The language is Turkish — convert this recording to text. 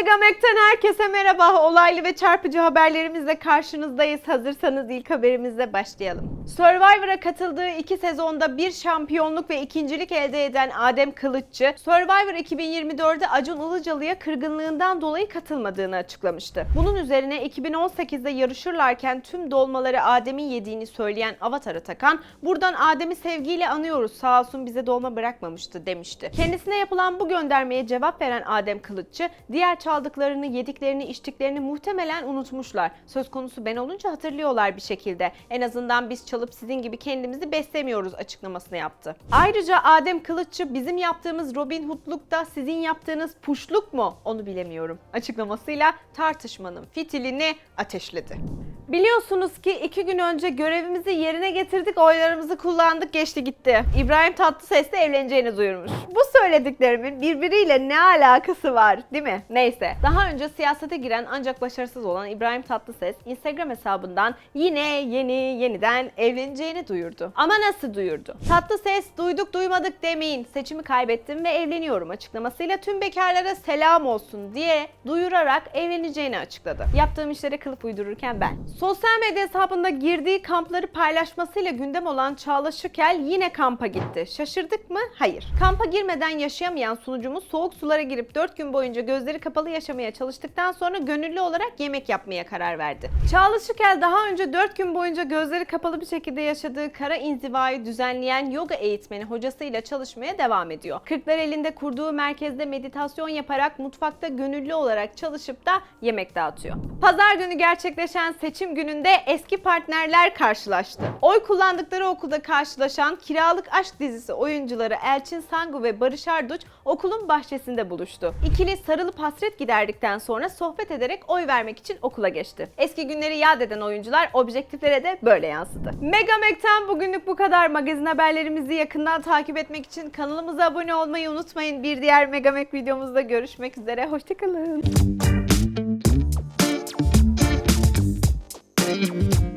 Megamek'ten herkese merhaba. Olaylı ve çarpıcı haberlerimizle karşınızdayız. Hazırsanız ilk haberimizle başlayalım. Survivor'a katıldığı iki sezonda bir şampiyonluk ve ikincilik elde eden Adem Kılıççı, Survivor 2024'de Acun Ilıcalı'ya kırgınlığından dolayı katılmadığını açıklamıştı. Bunun üzerine 2018'de yarışırlarken tüm dolmaları Adem'in yediğini söyleyen Avatar Atakan, buradan Adem'i sevgiyle anıyoruz sağ olsun bize dolma bırakmamıştı demişti. Kendisine yapılan bu göndermeye cevap veren Adem Kılıççı, diğer çaldıklarını, yediklerini, içtiklerini muhtemelen unutmuşlar. Söz konusu ben olunca hatırlıyorlar bir şekilde. En azından biz çalıp sizin gibi kendimizi beslemiyoruz açıklamasını yaptı. Ayrıca Adem Kılıççı bizim yaptığımız Robin Hood'luk da sizin yaptığınız puşluk mu onu bilemiyorum açıklamasıyla tartışmanın fitilini ateşledi. Biliyorsunuz ki iki gün önce görevimizi yerine getirdik, oylarımızı kullandık, geçti gitti. İbrahim Tatlıses'le evleneceğini duyurmuş. Bu söylediklerimin birbiriyle ne alakası var değil mi? Neyse. Daha önce siyasete giren ancak başarısız olan İbrahim Tatlıses Instagram hesabından yine yeni yeniden evleneceğini duyurdu. Ama nasıl duyurdu? Tatlıses duyduk duymadık demeyin. Seçimi kaybettim ve evleniyorum açıklamasıyla tüm bekarlara selam olsun diye duyurarak evleneceğini açıkladı. Yaptığım işlere kılıf uydururken ben. Sosyal medya hesabında girdiği kampları paylaşmasıyla gündem olan Çağla Şükel yine kampa gitti. Şaşırdık mı? Hayır. Kampa girmeden yaşayamayan sunucumuz soğuk sulara girip 4 gün boyunca gözleri kapalı yaşamaya çalıştıktan sonra gönüllü olarak yemek yapmaya karar verdi. Çağla Şükel daha önce 4 gün boyunca gözleri kapalı bir şekilde yaşadığı kara inzivayı düzenleyen yoga eğitmeni hocasıyla çalışmaya devam ediyor. Kırklar elinde kurduğu merkezde meditasyon yaparak mutfakta gönüllü olarak çalışıp da yemek dağıtıyor. Pazar günü gerçekleşen seçim gününde eski partnerler karşılaştı. Oy kullandıkları okulda karşılaşan Kiralık Aşk dizisi oyuncuları Elçin Sangu ve Barış Arduç okulun bahçesinde buluştu. İkili sarılıp hasret giderdikten sonra sohbet ederek oy vermek için okula geçti. Eski günleri yad eden oyuncular objektiflere de böyle yansıdı. Megamek'ten bugünlük bu kadar. Magazin haberlerimizi yakından takip etmek için kanalımıza abone olmayı unutmayın. Bir diğer Megamek videomuzda görüşmek üzere. Hoşçakalın. Tchau.